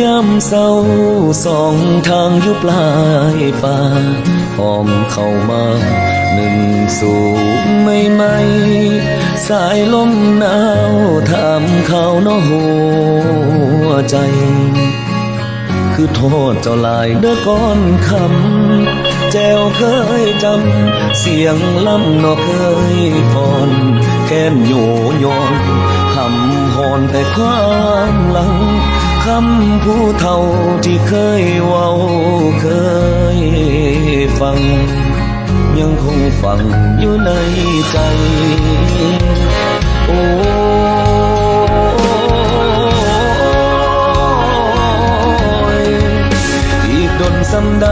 ย้ำเศร้าสองทางอยู่ปลายฟ้าหอมเข้ามาหนึ่งสู่ไม่ไม่สายลมหนาวถามเขาเนาะหัวใจ คือโทษเจ้าลายเด้อก้อนคำแจวเคยจำ เสียงลำนอเคยฟอนแค้นโยโยนคำหอนแต่ความหลัง คำผู้เฒ่าที่เคยเว้าเคยฟัง ยังคงฝังอยู่ในใจ โอ้อีกดนสำใด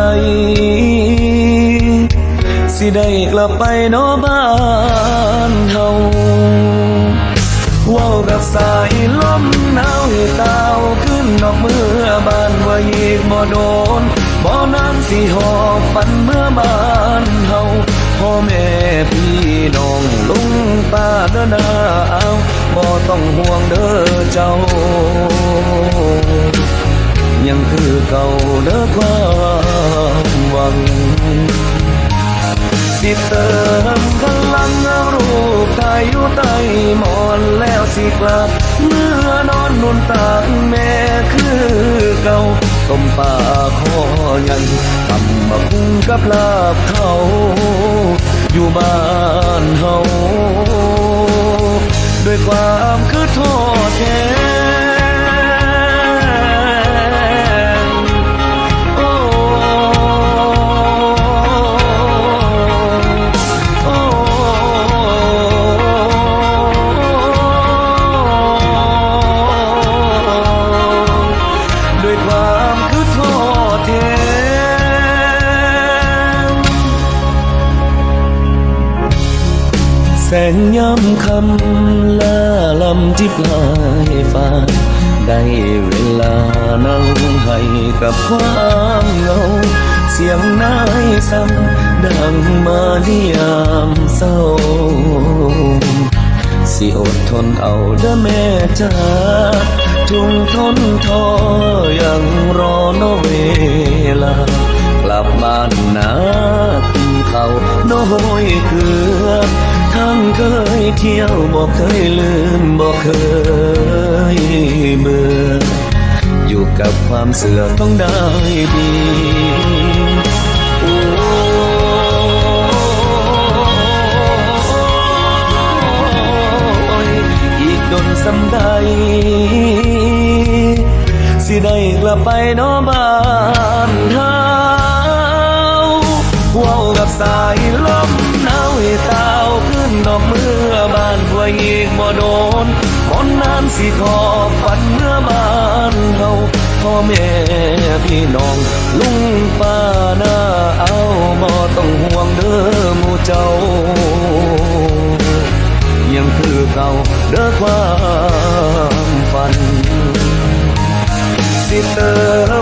สิได้กลับไปนอบ้านเฮา ว้ากับสายลมหนาวให้ตาขึ้นดอกเมื่อบานว่าอีกบ่โดนบ่นานสิหอบฝันเมื่อบ้านเฮาพ่อแม่พี่น้องลุงป้าเด้อนาเอาบ่ต้องห่วงเด้อเจ้า ยังคือเก่าเด้อความหวัง สิเติมพังรูปถ่ายอยู่ใต้หมอนแล้วสิกลับ เมื่อนอนนุนตากแม่คือเก่าต้มป่าคอใหญ่ทำมาพุงกับลาบเขา อยู่บ้านเฮาด้วยความคือโทษแท แสงย้ำคำลาลำที่ปลายฟ้า ได้เวลานั่งให้กับความเหงา เสียงนายซ้ำดังมาที่ยามเศร้า สิอดทนเอาเด้อแม่จ้าทุ่งทนทอยังรอนเวลา กลับบ้านนากินข้าวน้ยเกลือทั้งเค ยเที่ยวบอกเคยลืมบอกเคยเบื่ออยู่กับความเสื่อมต้องได้ดีโอ้ยอีกดนสำใดสิได้กลับไปนอบ้านเฮาว้ากับสายลม อกเมื่อบ้านหัวอีกบ่โดนคนนั้นสิขอฝันเมื่อบ้านเฮาพ่อแม่พี่น้อง ลุงป้าน้าเอาบ่ต้องห่วงเด้อหมู่เจ้า ยังคือเก่าเด้อความฝัน สิเติ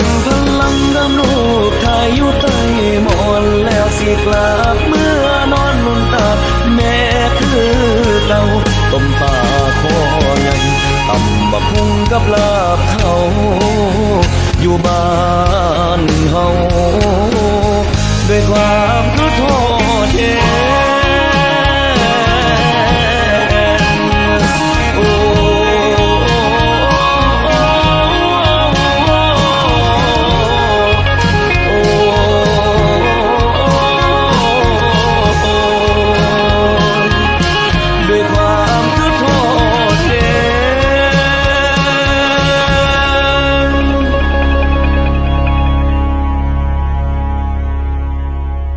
มพลังดำลูกทายอยู่ใต้มอนแล้วสิกลับ คือเก่าต้มปลาคอใหญ่ตำบักหุ่งกับลาบเขาอยู่บ้านเฮาด้วยความคือโทอ